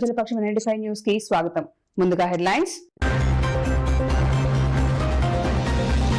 ప్రజలపక్షం ninety five న్యూస్కి స్వాగతం. ముందుగా హెడ్లైన్స్.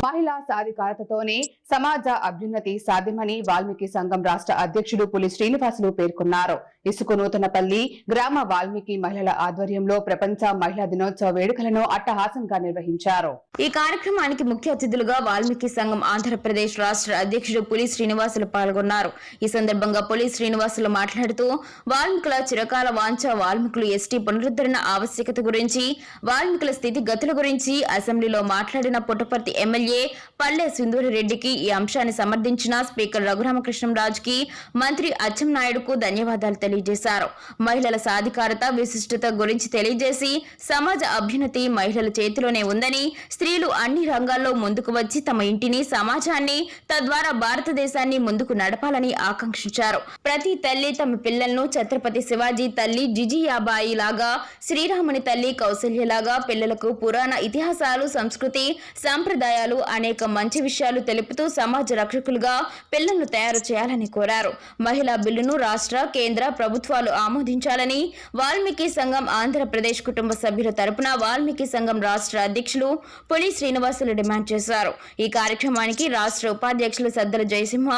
మహిళా సాధికారతతోనే సమాజ అభ్యున్నతి సాధ్యమని వాల్మీకి సంఘం రాష్ట్ర అధ్యక్షుడు పులి శ్రీనివాసులు పేర్కొన్నారు. ఇసుక నూతనపల్లి గ్రామ వాల్మీకి మహిళల ఆధ్వర్యంలో ప్రపంచ మహిళా దినోత్సవ వేడుకలను అట్టహాసంగా నిర్వహించారు. ఈ కార్యక్రమానికి ముఖ్య అతిథులుగా వాల్మీకి సంఘం ఆంధ్రప్రదేశ్ రాష్ట్ర అధ్యక్షుడు పులి శ్రీనివాసులు పాల్గొన్నారు. ఈ సందర్భంగా పులి శ్రీనివాసులు మాట్లాడుతూ వాల్మీకుల చిరకాల వాంఛ వాల్మీకులు ఎస్టీ పునరుద్ధరణ ఆవశ్యకత గురించి వాల్మీకుల స్థితి గతుల గురించి అసెంబ్లీలో మాట్లాడిన పుట్టపర్తి ఎమ్మెల్యే పల్లె సింధూరిరెడ్డికి ఈ అంశాన్ని సమర్థించిన స్పీకర్ రఘురామకృష్ణంరాజుకి మంత్రి అచ్చెంనాయుడుకు ధన్యవాదాలు తెలియజేశారు. మహిళల సాధికారత విశిష్టత గురించి తెలియజేసి సమాజ అభ్యున్నతి మహిళల చేతిలోనే ఉందని స్త్రీలు అన్ని రంగాల్లో ముందుకు వచ్చి తమ ఇంటిని సమాజాన్ని తద్వారా భారతదేశాన్ని ముందుకు నడపాలని ఆకాంక్షించారు. ప్రతి తల్లి తమ పిల్లలను ఛత్రపతి శివాజీ తల్లి జిజియాబాయి లాగా శ్రీరాముని తల్లి కౌసల్యలాగా పిల్లలకు పురాణ ఇతిహాసాలు సంస్కృతి సాంప్రదాయాలు అనేక మంచి విషయాలు తెలుపుతూ సమాజ రక్షకులుగా పిల్లలను తయారు చేయాలని కోరారు. మహిళా బిల్లును రాష్ట్ర కేంద్ర ప్రభుత్వాలు ఆమోదించాలని వాల్మీకి సంఘం ఆంధ్రప్రదేశ్ కుటుంబ సభ్యుల తరపున వాల్మీకి సంఘం రాష్ట్ర అధ్యక్షులు పులి శ్రీనివాసులు డిమాండ్ చేశారు. ఈ కార్యక్రమానికి రాష్ట్ర ఉపాధ్యక్షులు సద్దల జయసింహ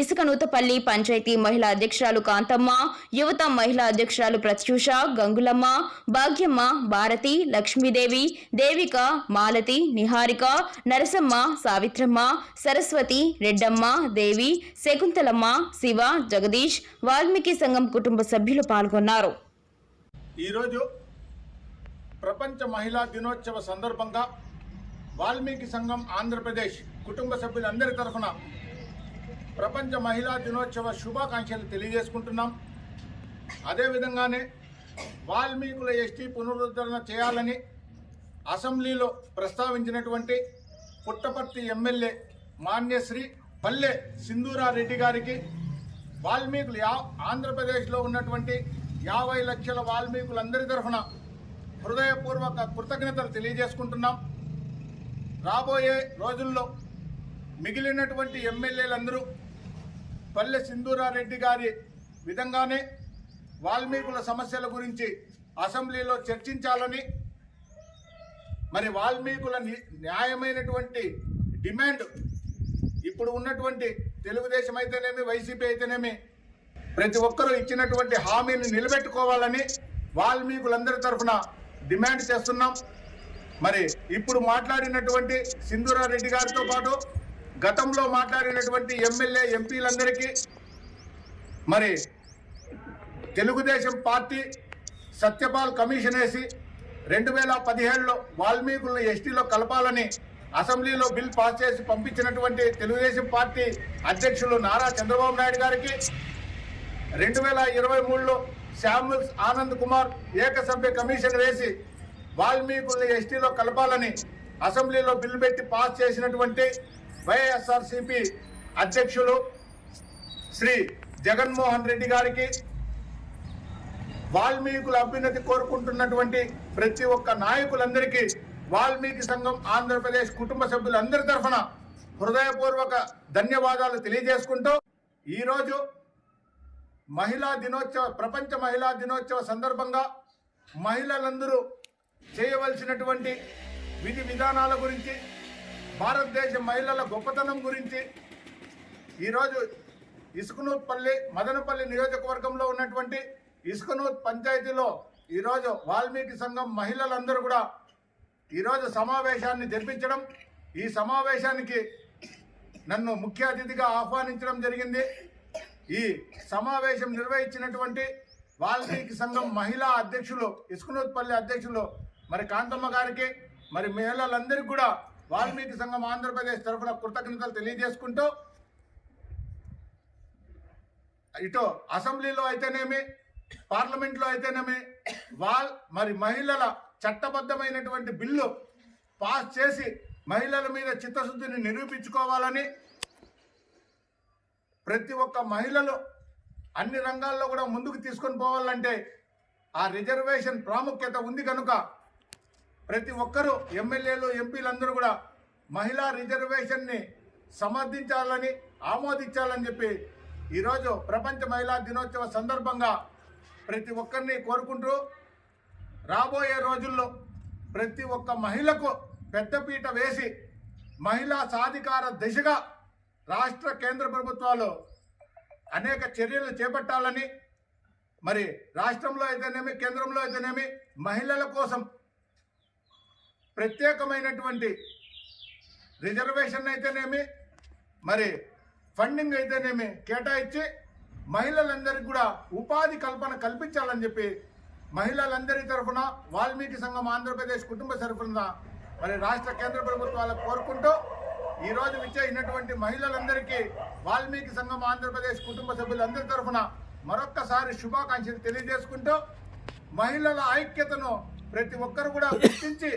ఇసుక నూతపల్లి పంచాయతీ మహిళా అధ్యక్షురాలు కాంతమ్మ యువత మహిళా అధ్యక్షురాలు ప్రత్యూష గంగులమ్మ భాగ్యమ్మ భారతి లక్ష్మీదేవి దేవిక మాలతి నిహారిక నరసమ్మ సావిత్రమ్మ సరస్వతి రెడ్డమ్మ దేవి శకుంతలమ్మ శివ జగదీష్ వాల్మీకి సంఘం కుటుంబ సభ్యులు పాల్గొన్నారు. ఈరోజు ప్రపంచ మహిళా దినోత్సవ సందర్భంగా వాల్మీకి సంఘం ఆంధ్రప్రదేశ్ కుటుంబ సభ్యులందరి తరఫున ప్రపంచ మహిళా దినోత్సవ శుభాకాంక్షలు తెలియజేసుకుంటున్నాం. అదేవిధంగానే వాల్మీకుల ఎస్టీ పునరుద్ధరణ చేయాలని అసెంబ్లీలో ప్రస్తావించినటువంటి పుట్టపర్తి ఎమ్మెల్యే మాన్యశ్రీ పల్లె సింధూరారెడ్డి గారికి వాల్మీకులు యా ఆంధ్రప్రదేశ్లో ఉన్నటువంటి యాభై లక్షల వాల్మీకులందరి తరఫున హృదయపూర్వక కృతజ్ఞతలు తెలియజేసుకుంటున్నాం. రాబోయే రోజుల్లో మిగిలినటువంటి ఎమ్మెల్యేలందరూ పల్లె సింధూరారెడ్డి గారి విధంగానే వాల్మీకుల సమస్యల గురించి అసెంబ్లీలో చర్చించాలని మరి వాల్మీకుల ని- న్యాయమైనటువంటి డిమాండ్ ఇప్పుడు ఉన్నటువంటి తెలుగుదేశం అయితేనేమి వైసీపీ అయితేనేమి ప్రతి ఒక్కరూ ఇచ్చినటువంటి హామీని నిలబెట్టుకోవాలని వాల్మీకులందరి తరఫున డిమాండ్ చేస్తున్నాం. మరి ఇప్పుడు మాట్లాడినటువంటి సింధూరారెడ్డి గారితో పాటు గతంలో మాట్లాడినటువంటి ఎమ్మెల్యే ఎంపీలందరికీ మరి తెలుగుదేశం పార్టీ సత్యపాల్ కమిషన్ వేసి రెండు వేల పదిహేడులో వాల్మీకులను ఎస్టీలో కలపాలని అసెంబ్లీలో బిల్ పాస్ చేసి పంపించినటువంటి తెలుగుదేశం పార్టీ అధ్యక్షులు నారా చంద్రబాబు నాయుడు గారికి రెండు వేల ఇరవై మూడులో శామ్యుల్స్ ఆనంద్ కుమార్ ఏకసభ్య కమిషన్ వేసి వాల్మీకుల్ని ఎస్టీలో కలపాలని అసెంబ్లీలో బిల్లు పెట్టి పాస్ చేసినటువంటి వైఎస్ఆర్సిపి అధ్యక్షులు శ్రీ జగన్మోహన్ రెడ్డి గారికి వాల్మీకుల అభ్యున్నతి కోరుకుంటున్నటువంటి ప్రతి ఒక్క నాయకులందరికీ వాల్మీకి సంఘం ఆంధ్రప్రదేశ్ కుటుంబ సభ్యులందరి తరఫున హృదయపూర్వక ధన్యవాదాలు తెలియజేసుకుంటూ ఈరోజు మహిళా దినోత్సవ ప్రపంచ మహిళా దినోత్సవ సందర్భంగా మహిళలందరూ చేయవలసినటువంటి విధి విధానాల గురించి భారతదేశ మహిళల గొప్పతనం గురించి ఈరోజు ఇసుకనూత్పల్లి మదనపల్లి నియోజకవర్గంలో ఉన్నటువంటి ఇసుకనూత్ పంచాయతీలో ఈరోజు వాల్మీకి సంఘం మహిళలందరూ కూడా ఈరోజు సమావేశాన్ని జరిపించడం ఈ సమావేశానికి నన్ను ముఖ్య అతిథిగా ఆహ్వానించడం జరిగింది. ఈ సమావేశం నిర్వహించినటువంటి వాల్మీకి సంఘం మహిళా అధ్యక్షులు ఇసుకనూత్పల్లి అధ్యక్షులు మరి కాంతమ్మ గారికి మరి మహిళలందరికీ కూడా వాల్మీకి సంఘం ఆంధ్రప్రదేశ్ తరఫున కృతజ్ఞతలు తెలియజేసుకుంటూ ఇటు అసెంబ్లీలో అయితేనేమి పార్లమెంట్లో అయితేనేమి వాల్ మరి మహిళల చట్టబద్ధమైనటువంటి బిల్లు పాస్ చేసి మహిళల మీద చిత్తశుద్ధిని నిరూపించుకోవాలని ప్రతి ఒక్క మహిళలు అన్ని రంగాల్లో కూడా ముందుకు తీసుకొని పోవాలంటే ఆ రిజర్వేషన్ ప్రాముఖ్యత ఉంది కనుక ప్రతి ఒక్కరూ ఎమ్మెల్యేలు ఎంపీలందరూ కూడా మహిళా రిజర్వేషన్ని సమర్థించాలని ఆమోదించాలని చెప్పి ఈరోజు ప్రపంచ మహిళా దినోత్సవ సందర్భంగా ప్రతి ఒక్కరిని కోరుకుంటూ రాబోయే రోజుల్లో ప్రతి ఒక్క మహిళకు పెద్దపీట వేసి మహిళా సాధికార దిశగా రాష్ట్ర కేంద్ర ప్రభుత్వాలు అనేక చర్యలు చేపట్టాలని మరి రాష్ట్రంలో అయితేనేమి కేంద్రంలో అయితేనేమి మహిళల కోసం ప్రత్యేకమైనటువంటి రిజర్వేషన్ అయితేనేమి మరి ఫండింగ్ అయితేనేమి కేటాయించి మహిళలందరికీ కూడా ఉపాధి కల్పన కల్పించాలని చెప్పి మహిళలందరి తరఫున వాల్మీకి సంఘం ఆంధ్రప్రదేశ్ కుటుంబ తరఫున మరి రాష్ట్ర కేంద్ర ప్రభుత్వాలకు కోరుకుంటూ ఈరోజు విచ్చేసినటువంటి మహిళలందరికీ వాల్మీకి సంఘం ఆంధ్రప్రదేశ్ కుటుంబ సభ్యులందరి తరఫున మరొక్కసారి శుభాకాంక్షలు తెలియజేసుకుంటూ మహిళల ఐక్యతను ప్రతి ఒక్కరు కూడా గుర్తించి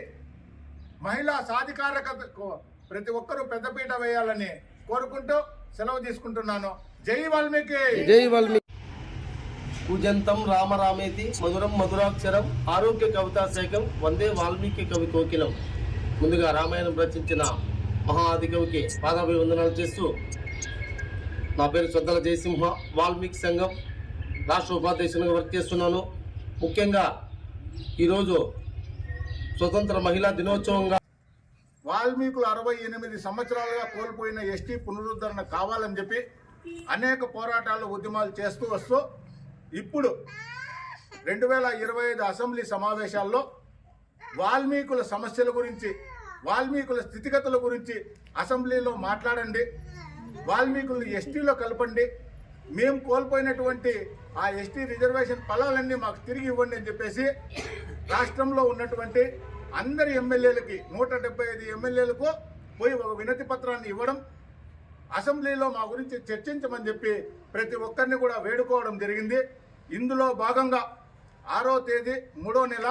మహిళా సాధికారకతకు ప్రతి ఒక్కరూ పెద్దపీట వేయాలని కోరుకుంటూ సెలవు తీసుకుంటున్నాను. జై వాల్మీకి! జై వాల్మీకి! పూజంతం రామరామేతి మధురం మధురాక్షరం ఆరోగ్య కవితా శేఖం వందే వాల్మీకి కవి కోకిలం. ముందుగా రామాయణం రచించిన మహాది కవికి పాదాభివందనాలు చేస్తూ నా పేరు శ్రద్ధల జయసింహ వాల్మీకి సంఘం రాష్ట్ర ఉపాధ్యక్షునిగా వర్క్ చేస్తున్నాను. ముఖ్యంగా ఈరోజు స్వతంత్ర మహిళా దినోత్సవంగా వాల్మీకులు అరవై ఎనిమిది సంవత్సరాలుగా కోల్పోయిన ఎస్టీ పునరుద్ధరణ కావాలని చెప్పి అనేక పోరాటాలు ఉద్యమాలు చేస్తూ వస్తూ ఇప్పుడు రెండు వేల ఇరవై ఐదు అసెంబ్లీ సమావేశాల్లో వాల్మీకుల సమస్యల గురించి వాల్మీకుల స్థితిగతుల గురించి అసెంబ్లీలో మాట్లాడండి. వాల్మీకులను ఎస్టీలో కలపండి. మేము కోల్పోయినటువంటి ఆ ఎస్టీ రిజర్వేషన్ ఫలాలన్నీ మాకు తిరిగి ఇవ్వండి అని చెప్పేసి రాష్ట్రంలో ఉన్నటువంటి అందరి ఎమ్మెల్యేలకి నూట డెబ్బై ఐదు ఎమ్మెల్యేలకు పోయి ఒక వినతి పత్రాన్ని ఇవ్వడం అసెంబ్లీలో మా గురించి చర్చించమని చెప్పి ప్రతి ఒక్కరిని కూడా వేడుకోవడం జరిగింది. ఇందులో భాగంగా ఆరో తేదీ మూడో నెల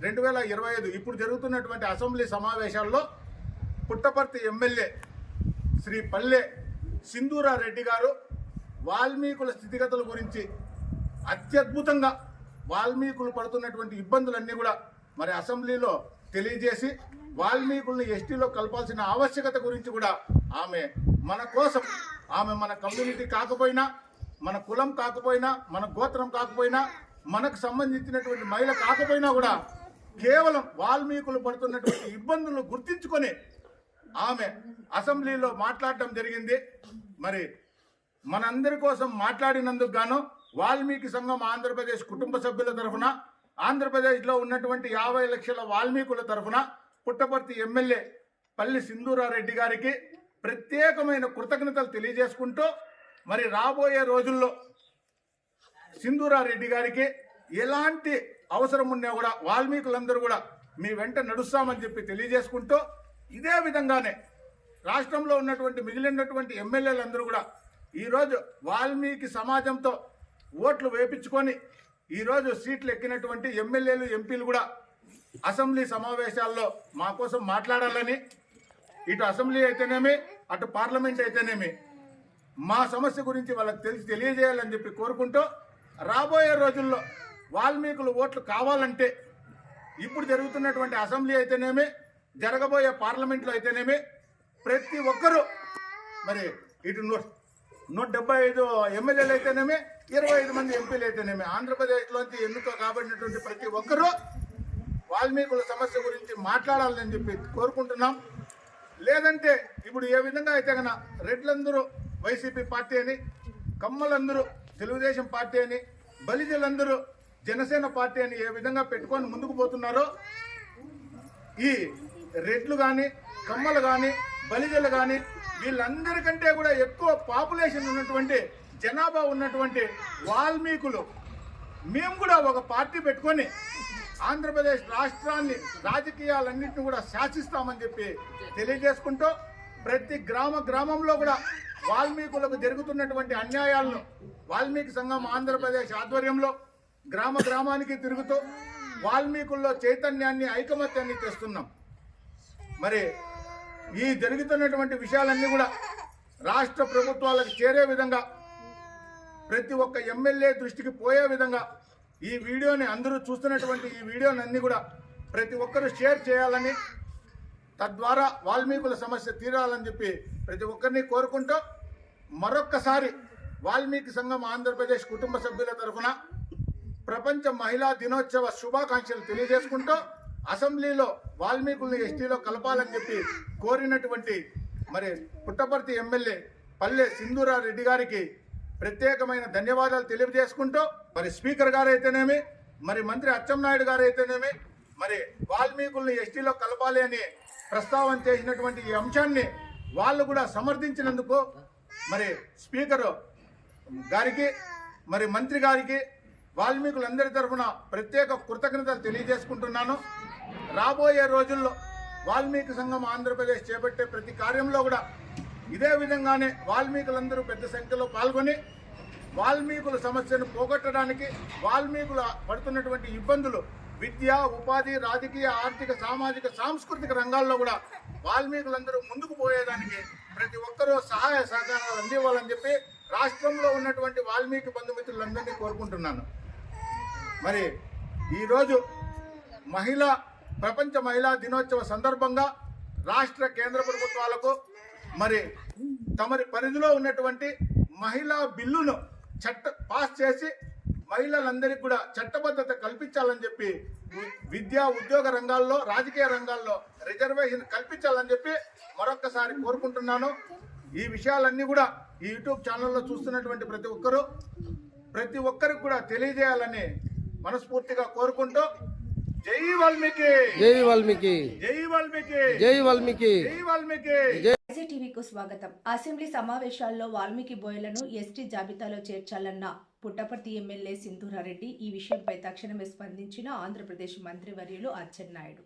రెండు వేల ఇరవై ఐదు. ఇప్పుడు జరుగుతున్నటువంటి అసెంబ్లీ సమావేశాల్లో పుట్టపర్తి ఎమ్మెల్యే శ్రీ పల్లె సింధూరారెడ్డి గారు వాల్మీకుల స్థితిగతుల గురించి అత్యద్భుతంగా వాల్మీకులు పడుతున్నటువంటి ఇబ్బందులన్నీ కూడా మరి అసెంబ్లీలో తెలియజేసి వాల్మీకుల్ని ఎస్టీలో కలపాల్సిన ఆవశ్యకత గురించి కూడా ఆమె మన కోసం ఆమె మన కమ్యూనిటీ కాకపోయినా మన కులం కాకపోయినా మన గోత్రం కాకపోయినా మనకు సంబంధించినటువంటి మహిళ కాకపోయినా కూడా కేవలం వాల్మీకులు పడుతున్నటువంటి ఇబ్బందులను గుర్తించుకొని ఆమె అసెంబ్లీలో మాట్లాడటం జరిగింది. మరి మనందరి కోసం మాట్లాడినందుకు గాను వాల్మీకి సంఘం ఆంధ్రప్రదేశ్ కుటుంబ సభ్యుల తరఫున ఆంధ్రప్రదేశ్లో ఉన్నటువంటి యాభై లక్షల వాల్మీకుల తరఫున పుట్టపర్తి ఎమ్మెల్యే పల్లి సింధూరారెడ్డి గారికి ప్రత్యేకమైన కృతజ్ఞతలు తెలియజేసుకుంటూ మరి రాబోయే రోజుల్లో సింధూరారెడ్డి గారికి ఎలాంటి అవసరం ఉన్నా కూడా వాల్మీకులందరూ కూడా మీ వెంట నడుస్తామని చెప్పి తెలియజేసుకుంటూ ఇదే విధంగానే రాష్ట్రంలో ఉన్నటువంటి మిగిలినటువంటి ఎమ్మెల్యేలందరూ కూడా ఈరోజు వాల్మీకి సమాజంతో ఓట్లు వేపించుకొని ఈరోజు సీట్లు ఎక్కినటువంటి ఎమ్మెల్యేలు ఎంపీలు కూడా అసెంబ్లీ సమావేశాల్లో మా కోసం మాట్లాడాలని. ఇటు అసెంబ్లీ అయితేనేమి అటు పార్లమెంట్ అయితేనేమి మా సమస్య గురించి వాళ్ళకి తెలిసి తెలియజేయాలని చెప్పి కోరుకుంటూ రాబోయే రోజుల్లో వాల్మీకులు ఓట్లు కావాలంటే ఇప్పుడు జరుగుతున్నటువంటి అసెంబ్లీ అయితేనేమి జరగబోయే పార్లమెంట్లో అయితేనేమి ప్రతి ఒక్కరూ మరి ఇటు నూట నూట డెబ్బై ఐదు ఎమ్మెల్యేలు అయితేనేమి ఇరవై ఐదు మంది ఎంపీలు అయితేనేమి ఆంధ్రప్రదేశ్లోంచి ఎన్నిక కాబడినటువంటి ప్రతి ఒక్కరూ వాల్మీకుల సమస్య గురించి మాట్లాడాలని చెప్పి కోరుకుంటున్నాం. లేదంటే ఇప్పుడు ఏ విధంగా అయితే కన్నా రెడ్లందరూ వైసీపీ పార్టీ అని కమ్మలందరూ తెలుగుదేశం పార్టీ అని బలిజలందరూ జనసేన పార్టీ అని ఏ విధంగా పెట్టుకొని ముందుకు పోతున్నారో ఈ రెడ్లు కానీ కమ్మలు కానీ బలిజలు కానీ వీళ్ళందరికంటే కూడా ఎక్కువ పాపులేషన్ ఉన్నటువంటి జనాభా ఉన్నటువంటి వాల్మీకులు మేము కూడా ఒక పార్టీ పెట్టుకొని ఆంధ్రప్రదేశ్ రాష్ట్రాన్ని రాజకీయాలన్నింటినీ కూడా శాసిస్తామని చెప్పి తెలియజేసుకుంటూ ప్రతి గ్రామ గ్రామంలో కూడా వాల్మీకులకు జరుగుతున్నటువంటి అన్యాయాలను వాల్మీకి సంఘం ఆంధ్రప్రదేశ్ ఆధ్వర్యంలో గ్రామ గ్రామానికి తిరుగుతూ వాల్మీకుల్లో చైతన్యాన్ని ఐకమత్యాన్ని తెస్తున్నాం. మరి ఈ జరుగుతున్నటువంటి విషయాలన్నీ కూడా రాష్ట్ర ప్రభుత్వాలకు చేరే విధంగా ప్రతి ఒక్క ఎమ్మెల్యే దృష్టికి పోయే విధంగా ఈ వీడియోని అందరూ చూస్తున్నటువంటి ఈ వీడియోని అన్ని కూడా ప్రతి ఒక్కరూ షేర్ చేయాలని తద్వారా వాల్మీకుల సమస్య తీరాలని చెప్పి ప్రతి ఒక్కరిని కోరుకుంటూ మరొక్కసారి వాల్మీకి సంఘం ఆంధ్రప్రదేశ్ కుటుంబ సభ్యుల తరఫున ప్రపంచ మహిళా దినోత్సవ శుభాకాంక్షలు తెలియజేసుకుంటూ అసెంబ్లీలో వాల్మీకుల్ని ఎస్టీలో కలపాలని చెప్పి కోరినటువంటి మరి పుట్టపర్తి ఎమ్మెల్యే పల్లె సింధూరారెడ్డి గారికి ప్రత్యేకమైన ధన్యవాదాలు తెలియజేసుకుంటూ మరి స్పీకర్ గారైతేనేమి మరి మంత్రి అచ్చెన్నాయుడు గారు అయితేనేమి మరి వాల్మీకుల్ని ఎస్టీలో కలపాలి అని ప్రస్తావన చేసినటువంటి ఈ అంశాన్ని వాళ్ళు కూడా సమర్థించినందుకు మరి స్పీకరు గారికి మరి మంత్రి గారికి వాల్మీకులందరి తరఫున ప్రత్యేక కృతజ్ఞతలు తెలియజేసుకుంటున్నాను. రాబోయే రోజుల్లో వాల్మీకి సంఘం ఆంధ్రప్రదేశ్ చేపట్టే ప్రతి కార్యంలో కూడా ఇదే విధంగానే వాల్మీకులందరూ పెద్ద సంఖ్యలో పాల్గొని వాల్మీకుల సమస్యను పోగొట్టడానికి వాల్మీకుల పడుతున్నటువంటి ఇబ్బందులు విద్య ఉపాధి రాజకీయ ఆర్థిక సామాజిక సాంస్కృతిక రంగాల్లో కూడా వాల్మీకులందరూ ముందుకు పోయేదానికి ప్రతి ఒక్కరూ సహాయ సహకారాలు అందివ్వాలని చెప్పి రాష్ట్రంలో ఉన్నటువంటి వాల్మీకి బంధుమిత్రులందరినీ కోరుకుంటున్నాను. మరి ఈరోజు మహిళా ప్రపంచ మహిళా దినోత్సవ సందర్భంగా రాష్ట్ర కేంద్ర ప్రభుత్వాలకు మరి తమరి పరిధిలో ఉన్నటువంటి మహిళా బిల్లును చట్ట పాస్ చేసి మహిళలందరికీ కూడా చట్టబద్ధత కల్పించాలని చెప్పి విద్యా ఉద్యోగ రంగాల్లో రాజకీయ రంగాల్లో రిజర్వేషన్ కల్పించాలని చెప్పి మరొక్కసారి కోరుకుంటున్నాను. ఈ విషయాలన్నీ కూడా ఈ యూట్యూబ్ ఛానల్లో చూస్తున్నటువంటి ప్రతి ఒక్కరూ ప్రతి ఒక్కరికి కూడా తెలియజేయాలని మనస్ఫూర్తిగా కోరుకుంటూ జై వాల్మీకి! జై వాల్మీకి! జై వాల్మీకి! జై వాల్మీకి! జై వాల్మీకి! టీవీకు స్వాగతం. అసెంబ్లీ సమావేశాల్లో వాల్మీకి బోయలను ఎస్టీ జాబితాలో చేర్చాలన్న పుట్టపర్తి ఎమ్మెల్యే సింధూరారెడ్డి ఈ విషయంపై తక్షణమే స్పందించిన ఆంధ్రప్రదేశ్ మంత్రివర్యులు అచ్చెన్నాయుడు.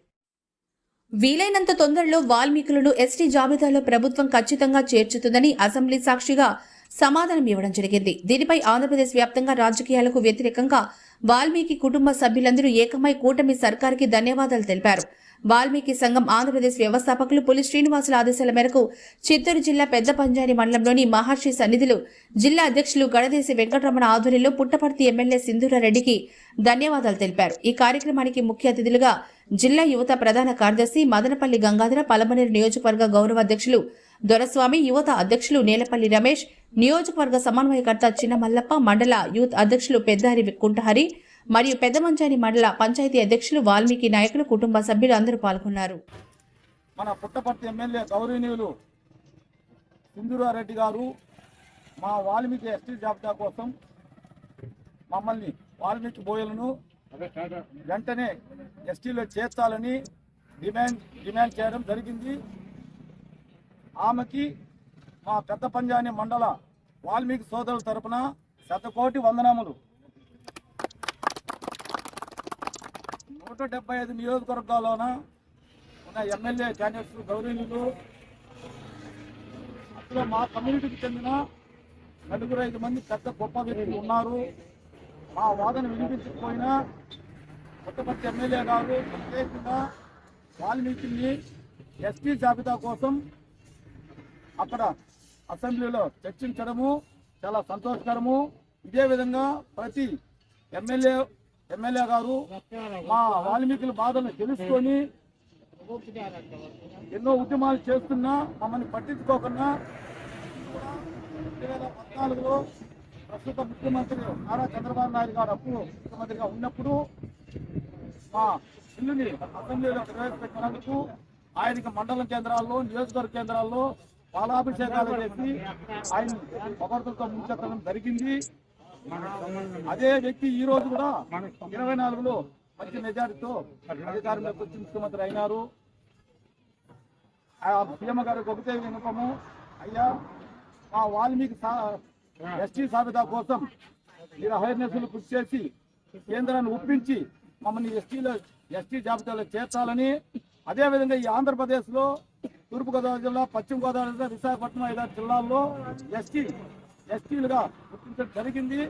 వీలైనంత తొందరలో వాల్మీకులను ఎస్టీ జాబితాలో ప్రభుత్వం ఖచ్చితంగా చేర్చుతుందని అసెంబ్లీ సాక్షిగా సమాధానం ఇవ్వడం జరిగింది. దీనిపై ఆంధ్రప్రదేశ్ వ్యాప్తంగా రాజకీయాలకు వ్యతిరేకంగా వాల్మీకి కుటుంబ సభ్యులందరూ ఏకమై కూటమి సర్కార్కి ధన్యవాదాలు తెలిపారు. వాల్మీకి సంఘం ఆంధ్రప్రదేశ్ వ్యవస్థాపకులు పులి శ్రీనివాసుల ఆదేశాల మేరకు చిత్తూరు జిల్లా పెద్ద పంజాని మండలంలోని మహర్షి సన్నిధిలో జిల్లా అధ్యక్షులు గడదేశి వెంకటరమణ ఆధ్వర్యంలో పుట్టపర్తి ఎమ్మెల్యే సింధూరారెడ్డికి ధన్యవాదాలు తెలిపారు. ఈ కార్యక్రమానికి ముఖ్య అతిథులుగా జిల్లా యువత ప్రధాన కార్యదర్శి మదనపల్లి గంగాధర పలమనేరు నియోజకవర్గ గౌరవ అధ్యక్షులు దొరస్వామి యువత అధ్యక్షులు నేలపల్లి రమేష్ నియోజకవర్గ సమన్వయకర్త చిన్న మల్లప్ప మండల యూత్ అధ్యక్షులు పెద్దారి కుంటహరి మరియు పెద్దమంచాని మండల పంచాయతీ అధ్యక్షులు వాల్మీకి నాయకులు కుటుంబ సభ్యులు అందరూ పాల్గొన్నారు. మన పుట్టపర్తి ఎమ్మెల్యే గౌరవనీయులు సింధురారెడ్డి గారు మా వాల్మీకి ఎస్టీ జాబితా కోసం మమ్మల్ని వాల్మీకి బోయలను వెంటనే ఎస్టీలో చేర్చాలని డిమాండ్ డిమాండ్ చేయడం జరిగింది. ఆమెకి మా పెద్ద పంజాని మండల వాల్మీకి సోదరుల తరపున శతకోటి వందనములు. నూట డెబ్బై ఐదు నియోజకవర్గాల్లోన ఉన్న ఎమ్మెల్యే క్యాండిడేట్స్ గౌరవనీయులు అందులో మా కమ్యూనిటీకి చెందిన నలుగురు ఐదు మంది పెద్ద గొప్ప వ్యక్తులు ఉన్నారు. మా వాదన వినిపించకపోయినా కొత్తపతి ఎమ్మెల్యే గారు ప్రత్యేకంగా వాల్మీకిని ఎస్టీ జాబితా కోసం అక్కడ అసెంబ్లీలో చర్చించడము చాలా సంతోషకరము. ఇదే విధంగా ప్రతి ఎమ్మెల్యే ఎమ్మెల్యే గారు మా వాల్మీకుల బాధను తెలుసుకొని ఎన్నో ఉద్యమాలు చేస్తున్నా మమ్మల్ని పట్టించుకోకుండా రెండు వేల పద్నాలుగులో ప్రస్తుత ముఖ్యమంత్రి నారా చంద్రబాబు నాయుడు గారు అప్పుడు ముఖ్యమంత్రిగా ఉన్నప్పుడు మా ఇల్లుని అసెంబ్లీలో ప్రవేశపెట్టినందుకు ఆయనకి మండలం కేంద్రాల్లో నియోజకవర్గ కేంద్రాల్లో పాలాభిషేకాలు చేసి ఆయన పొగడ్తలతో ముంచెత్తడం జరిగింది. అదే వ్యక్తి ఈ రోజు కూడా ఇరవై నాలుగులో మంచి మెజారిటీతో అధికారంలోకి వచ్చి ముఖ్యమంత్రి అయినారు. ఆ సీఎం గారికి ఒకటే వినపము అయ్యా మా వాల్మీకి ఎస్టీ సాబితా కోసం మీరు అవేర్నెస్ కృషి చేసి కేంద్రాన్ని ఒప్పించి మమ్మల్ని ఎస్టీలో ఎస్టీ జాబితాలో చేర్చాలని అదేవిధంగా ఈ ఆంధ్రప్రదేశ్లో తూర్పుగోదావరి జిల్లా పశ్చిమ గోదావరి జిల్లా విశాఖపట్నం ఐదారు జిల్లాల్లో ఎస్టీ ఎస్టీలుగా గుర్తించడం జరిగింది.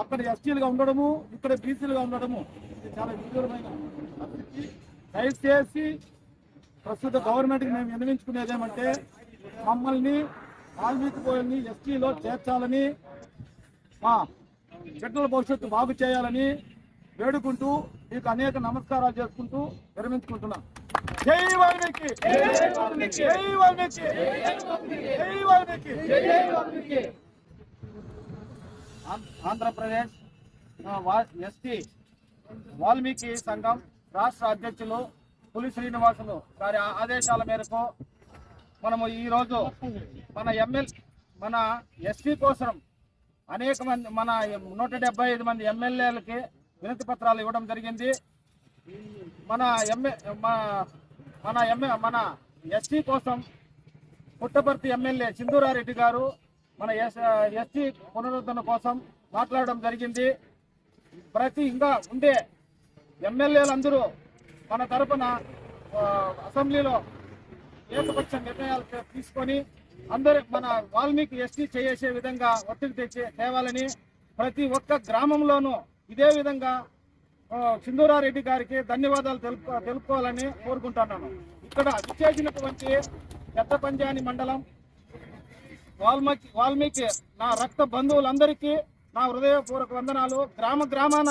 అక్కడ ఎస్టీలుగా ఉండడము ఇక్కడ బీసీలుగా ఉండడము. ఇది చాలా విదూరమైన పరిస్థితి. దయచేసి ప్రస్తుత గవర్నమెంట్కి మేము విన్నవించుకునేది ఏమంటే మమ్మల్ని వాల్మీకి పోయల్ని ఎస్టీలో చేర్చాలని మా బిడ్డల భవిష్యత్తు బాగు చేయాలని వేడుకుంటూ మీకు అనేక నమస్కారాలు చేసుకుంటూ విరమించుకుంటున్నాను జై వాల్మీకి. జై వాల్మీకి. జై వాల్మీకి. జై వాల్మీకి ఆంధ్రప్రదేశ్ ఎస్టీ వాల్మీకి సంఘం రాష్ట్ర అధ్యక్షులు పులి శ్రీనివాసులు వారి ఆదేశాల మేరకు మనము ఈరోజు మన ఎమ్మెల్ మన ఎస్టీ కోసం అనేక మంది మన నూట డెబ్బై ఐదు మంది ఎమ్మెల్యేలకి వినతి పత్రాలు ఇవ్వడం జరిగింది. మన ఎంఏ మన- మన మన ఎస్టీ కోసం పుట్టపర్తి ఎమ్మెల్యే సింధూరారెడ్డి గారు మన ఎస్ ఎస్టీ పునరుద్ధరణ కోసం మాట్లాడడం జరిగింది. ప్రతి ఇంకా ఉండే ఎమ్మెల్యేలందరూ మన తరపున అసెంబ్లీలో ఏకపక్ష నిర్ణయాలు తీసుకొని అందరు మన వాల్మీకి ఎస్టీ చేసే విధంగా ఒత్తిడి తెచ్చి తేవాలని ప్రతి ఒక్క గ్రామంలోనూ ఇదే విధంగా సింధూరారెడ్డి గారికి ధన్యవాదాలు తెలుపు తెలుపుకోవాలని కోరుకుంటున్నాను. ఇక్కడ విచ్చేసినటువంటి పెద్ద పంజాని మండలం వాల్మీకి వాల్మీకి నా రక్త బంధువులందరికీ నా హృదయపూర్వక వందనాలు. గ్రామ గ్రామాన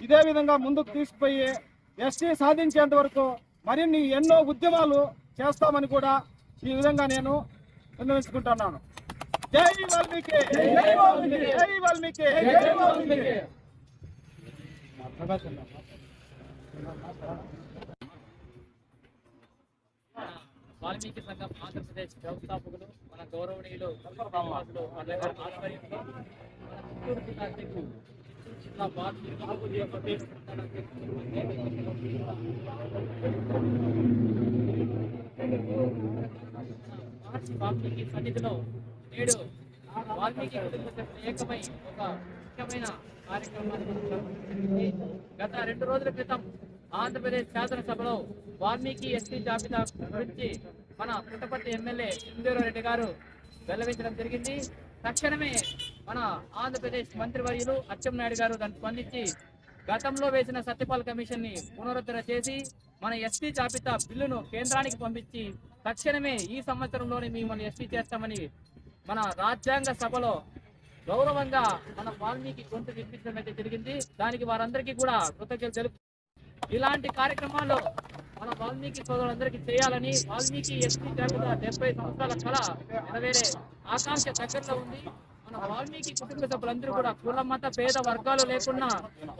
ఇదే విధంగా ముందుకు తీసుకుపోయి ఎస్టీ సాధించేంత వరకు మరిన్ని ఎన్నో ఉద్యమాలు చేస్తామని కూడా ఈ విధంగా నేను విన్నవించుకుంటున్నాను. జై వాల్మీకి! జై వాల్మీకి! జై వాల్మీకి! వాల్మీకి సంఘం ఆంధ్రప్రదేశ్ వ్యవస్థాపకులు మన గౌరవనీయులు ఆధ్వర్యంలో చిత్తూరు జిల్లా వాల్మీకి సన్నిధిలో నేడు వాల్మీకి కుటుంబ ఏకమై ఒక ముఖ్యమైన కార్యక్రమాన్ని గత రెండు రోజుల క్రితం ఆంధ్రప్రదేశ్ శాసనసభలో వాల్మీకి ఎస్టీ జాబితా గురించి మన పుట్టపర్తి ఎమ్మెల్యే రెడ్డి గారు వెల్లవించడం జరిగింది. తక్షణమే మన ఆంధ్రప్రదేశ్ మంత్రివర్యులు అచ్చెన్నాయుడు గారు దాన్ని స్పందించి గతంలో వేసిన సత్యపాల్ కమిషన్ని పునరుద్ధరణ చేసి మన ఎస్టీ జాబితా బిల్లును కేంద్రానికి పంపించి తక్షణమే ఈ సంవత్సరంలోనే మిమ్మల్ని ఎస్టీ చేస్తామని మన రాజ్యాంగ సభలో గౌరవంగా మన వాల్మీకి గొంతు వినిపించడం అయితే జరిగింది. దానికి వారందరికీ కూడా కృతజ్ఞతలు తెలుపు ఇలాంటి కార్యక్రమాలు మన వాల్మీకి సోదరులందరికీ చేయాలని వాల్మీకి ఎస్టీ జాబితా డెబ్బై సంవత్సరాల కళ నెరవేరే ఆకాంక్ష దగ్గరలో ఉంది. మన వాల్మీకి కుటుంబ సభ్యులందరూ కూడా కుల మత పేద వర్గాలు లేకుండా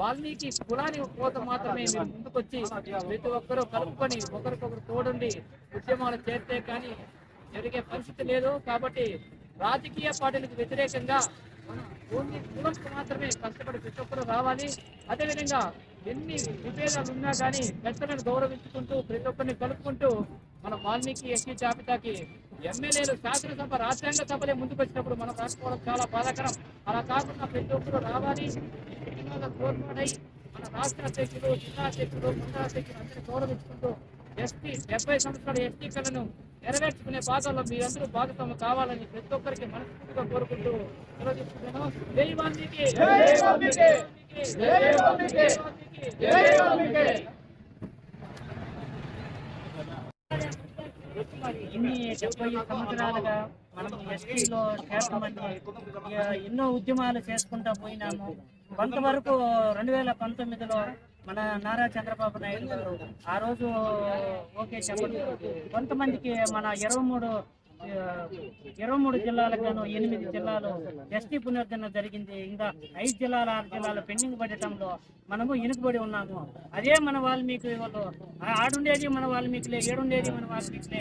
వాల్మీకి కులాని కోసం మాత్రమే మీరు ముందుకొచ్చి ప్రతి ఒక్కరూ కలుపుకొని ఒకరికొకరు తోడుండి ఉద్యమాలు చేస్తే కానీ జరిగే పరిస్థితి లేదు. కాబట్టి రాజకీయ పార్టీలకు వ్యతిరేకంగా ఓన్లీ కులంకు మాత్రమే కష్టపడి ప్రతి ఒక్కరు రావాలి. అదేవిధంగా ఎన్ని విభేదాలు ఉన్నా కానీ పెద్దలను గౌరవించుకుంటూ ప్రతి ఒక్కరిని కలుపుకుంటూ మన వాల్మీకి ఎస్పీ జాబితాకి ఎమ్మెల్యేలు శాసనసభ రాజ్యాంగ సభలే ముందుకు వచ్చినప్పుడు మనం రాసుకోవడం చాలా బాధాకరం. అలా కాకుండా ప్రతి ఒక్కరు రావాలి. మన రాష్ట్ర అధ్యక్షులు జిల్లా అధ్యక్షులు మండల అధ్యక్షులు అందరినీ గౌరవించుకుంటూ ఎస్టీ డెబ్బై సంవత్సరాల ఎస్టీ కళను నెరవేర్చుకునే భాగంలో మీరందరూ భాగస్వామ్యం కావాలని ప్రతి ఒక్కరికి మనస్ఫూర్తిగా కోరుకుంటూ నిర్వహిస్తున్నాను జై వాల్మీకి జై వాల్మీకి! జై వాల్మీకి! జై వాల్మీకి! ఇన్ని డెబ్బై సంవత్సరాలుగా మనం ఎస్టీలో ఎన్నో ఉద్యమాలు చేసుకుంటా పోయినాము కొంతవరకు రెండు వేల పంతొమ్మిదిలో మన నారా చంద్రబాబు నాయుడు గారు ఆ రోజు ఓకే చెప్పండి. కొంతమందికి మన ఇరవై మూడు ఇరవై మూడు జిల్లాలకు గాను ఎనిమిది జిల్లాలు ఎస్టీ పునరుద్ధరణ జరిగింది. ఇంకా ఐదు జిల్లాల ఆరు జిల్లాలు పెండింగ్ పడటంలో మనము ఇనుకబడి ఉన్నాము. అదే మన వాల్మీకి వాళ్ళు ఆడుండేది మన వాల్మీకిలే ఏడుండేది మన వాల్మీకిలే.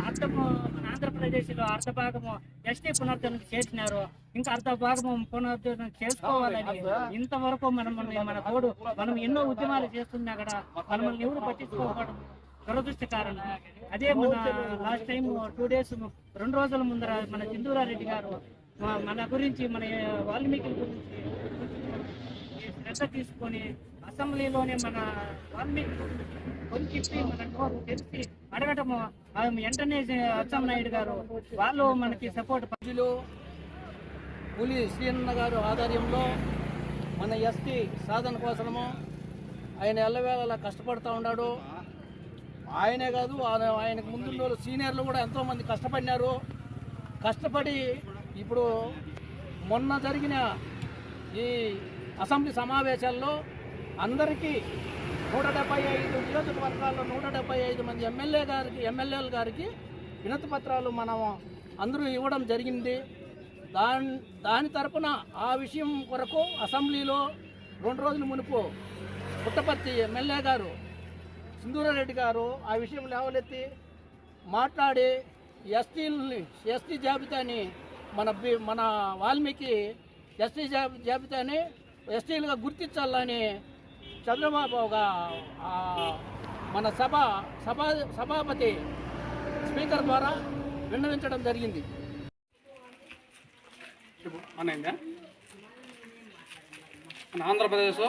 అర్థము మన ఆంధ్రప్రదేశ్లో అర్ధ భాగము ఎస్టీ పునరుద్ధరణ చేసినారు ఇంకా అర్ధ భాగము పునరుద్ధరణ చేసుకోవాలని ఇంతవరకు మనం మన తోడు మనం ఎన్నో ఉద్యమాలు చేస్తున్నా కూడా మనల్ని ఎవరు పట్టించుకోకపోవడం దురదృష్టకారణం అదే మన లాస్ట్ టైం టూ డేస్ రెండు రోజుల ముందర మన చిందూరారెడ్డి గారు మన గురించి మన వాల్మీకి గురించి శ్రద్ధ తీసుకొని అసెంబ్లీలోనే మన వాల్మీకి కొంచెప్పి మన నోరు అడగటము వెంటనే అచ్చెన్నాయుడు గారు వాళ్ళు మనకి సపోర్ట్ సభ్యులు పులి శ్రీనన్న గారు ఆధ్వర్యంలో మన ఎస్టీ సాధన కోసము ఆయన ఎల్లవేళలా కష్టపడుతూ ఉన్నాడు. ఆయనే కాదు ఆయనకు ముందు సీనియర్లు కూడా ఎంతోమంది కష్టపడినారు. కష్టపడి ఇప్పుడు మొన్న జరిగిన ఈ అసెంబ్లీ సమావేశాల్లో అందరికీ నూట డెబ్బై ఐదు నియోజకవర్గాల్లో నూట డెబ్బై ఐదు మంది ఎమ్మెల్యే గారికి ఎమ్మెల్యేల గారికి వినతి పత్రాలు మనం అందరూ ఇవ్వడం జరిగింది. దాని దాని తరపున ఆ విషయం కొరకు అసెంబ్లీలో రెండు రోజుల మునుపు పుట్టపర్తి ఎమ్మెల్యే గారు సింధూరారెడ్డి గారు ఆ విషయం లేవలెత్తి మాట్లాడి ఎస్టీలని ఎస్టీ జాబితాని మన బి- మన వాల్మీకి ఎస్టీ జాబితాని ఎస్టీలుగా గుర్తించాలని చంద్రబాబు ఒక మన సభ సభా సభాపతి స్పీకర్ ద్వారా విన్నవించడం జరిగింది. మన ఆంధ్రప్రదేశ్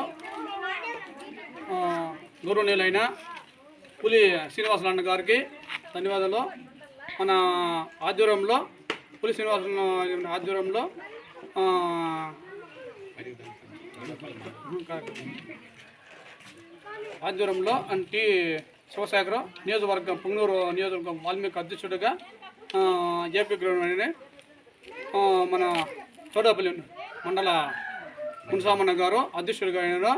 గౌరవనీయులైన పులి శ్రీనివాసరాన్న గారికి ధన్యవాదాలు. మన ఆధ్వర్యంలో పులి శ్రీనివాస ఆధ్వర్యంలో ఆధ్వర్యంలో అండ్ టి నియోజకవర్గం పుంగనూరు నియోజకవర్గం వాల్మీకి అధ్యక్షుడిగా ఏపీ గ్రౌండ్ మన చోడపల్లి మండల మున్సామన్న గారు అధ్యక్షుడిగా అయినారు.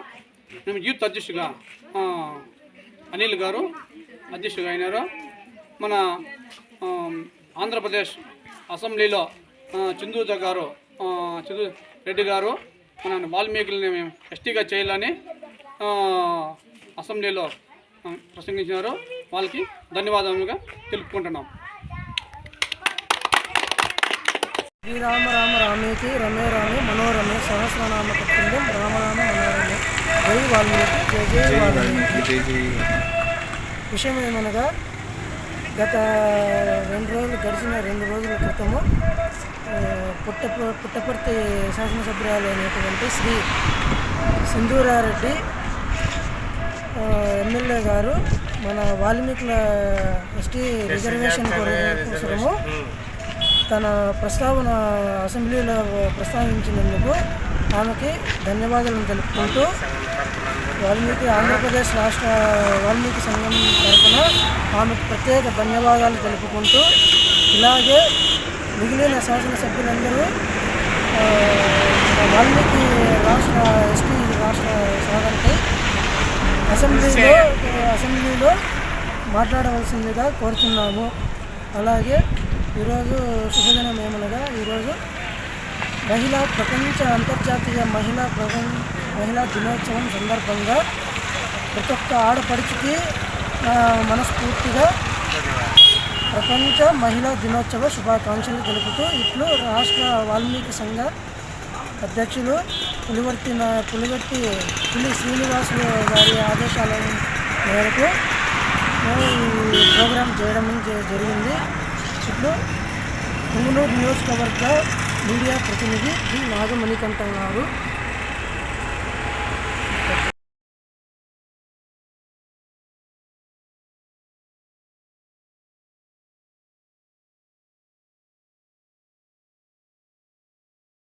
మేము యూత్ అధ్యక్షుడిగా అనిల్ గారు అధ్యక్షుడిగా అయినారు. మన ఆంధ్రప్రదేశ్ అసెంబ్లీలో ఆ, చిందూజ గారు ఆ, చిందు రెడ్డి గారు మన వాల్మీకులని మేము ఎస్టీగా చేయాలని అసెంబ్లీలో ప్రసంగించినారు. వాళ్ళకి ధన్యవాదాలుగా తెలుపుకుంటున్నాం. శ్రీరామ రామ రామేతి రమే రామే మనోరమే సహస్రనామ కృత్యం రామనామ మనోరమే జై వాల్మీకి జై జై వాల్మీకి. విషయం ఏమనగా గత రెండు రోజులు గడిచిన రెండు రోజుల క్రితము పుట్ట పుట్టపర్తి శాసనసభ్యురాలు అయినటువంటి శ్రీ సింధూరారెడ్డి ఎమ్మెల్యే గారు మన వాల్మీకుల ఎస్టీ రిజర్వేషన్ కోసము తన ప్రస్తావన అసెంబ్లీలో ప్రస్తావించినందుకు ఆమెకి ధన్యవాదాలు తెలుపుకుంటూ వాల్మీకి ఆంధ్రప్రదేశ్ రాష్ట్ర వాల్మీకి సంఘం తరఫున ఆమెకు ప్రత్యేక ధన్యవాదాలు తెలుపుకుంటూ ఇలాగే మిగిలిన శాసనసభ్యులందరూ వాల్మీకి రాష్ట్ర ఎస్టీ రాష్ట్ర సాధనకై అసెంబ్లీలో అసెంబ్లీలో మాట్లాడవలసిందిగా కోరుతున్నాము. అలాగే ఈరోజు శుభదినం ఏమనగా ఈరోజు మహిళా ప్రపంచ అంతర్జాతీయ మహిళా ప్రపంచ మహిళా దినోత్సవం సందర్భంగా ప్రతి ఒక్క ఆడపడుచుకి మనస్ఫూర్తిగా ప్రపంచ మహిళా దినోత్సవ శుభాకాంక్షలు తెలుపుతూ ఇట్లు రాష్ట్ర వాల్మీకి సంఘ అధ్యక్షులు పులివర్తి నా- పులివర్తి పులి శ్రీనివాసులు గారి ఆదేశాల మేరకు మేము ఈ ప్రోగ్రాం చేయడం జరిగింది. ఇప్పుడు పుంగనూరు నియోజకవర్గ మీడియా ప్రతినిధి డి నాగమణికంఠ గారు